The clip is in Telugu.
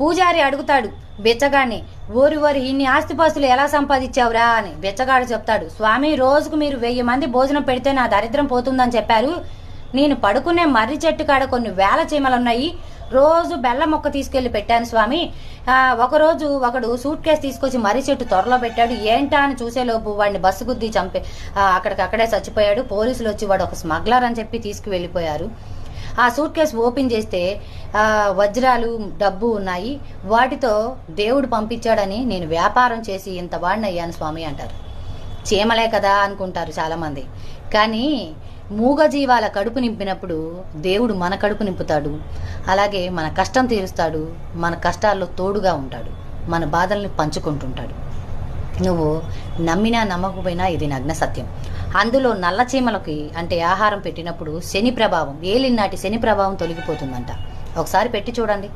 పూజారి అడుగుతాడు బెచ్చగాడిని ఓరి ఓరి ఇన్ని ఆస్తిపాస్తులు ఎలా సంపాదించావురా? అని బెచ్చగాడు చెప్తాడు స్వామి రోజుకు మీరు వెయ్యి మంది భోజనం పెడితే నా దరిద్రం పోతుందని చెప్పారు. నేను పడుకునే మర్రి చెట్టు కాడ కొన్ని వేల చీమలు ఉన్నాయి రోజు బెల్ల మొక్క తీసుకెళ్ళి పెట్టాను స్వామి. ఒకరోజు ఒకడు సూట్ కేసు తీసుకొచ్చి మర్రి చెట్టు త్వరలో పెట్టాడు. ఏంటా అని చూసేలోపు వాడిని బస్సు గుద్ది చంపే అక్కడికక్కడే చచ్చిపోయాడు. పోలీసులు వచ్చి వాడు ఒక స్మగ్లర్ అని చెప్పి తీసుకువెళ్ళిపోయారు. ఆ సూట్ కేసు ఓపెన్ చేస్తే వజ్రాలు డబ్బు ఉన్నాయి. వాటితో దేవుడు పంపించాడని నేను వ్యాపారం చేసి ఇంత వాడిని అయ్యాను స్వామి అంటారు. చీమలే కదా అనుకుంటారు చాలామంది. కానీ మూగజీవాల కడుపు నింపినప్పుడు దేవుడు మన కడుపు నింపుతాడు. అలాగే మన కష్టం తీరుస్తాడు. మన కష్టాల్లో తోడుగా ఉంటాడు. మన బాధల్ని పంచుకుంటుంటాడు. నువ్వు నమ్మినా నమ్మకపోయినా ఇది నగ్న సత్యం. అందులో నల్ల చీమలకి అంటే ఆహారం పెట్టినప్పుడు శని ప్రభావం ఏలినాటి శని ప్రభావం తొలగిపోతుందంట. ఒకసారి పెట్టి చూడండి.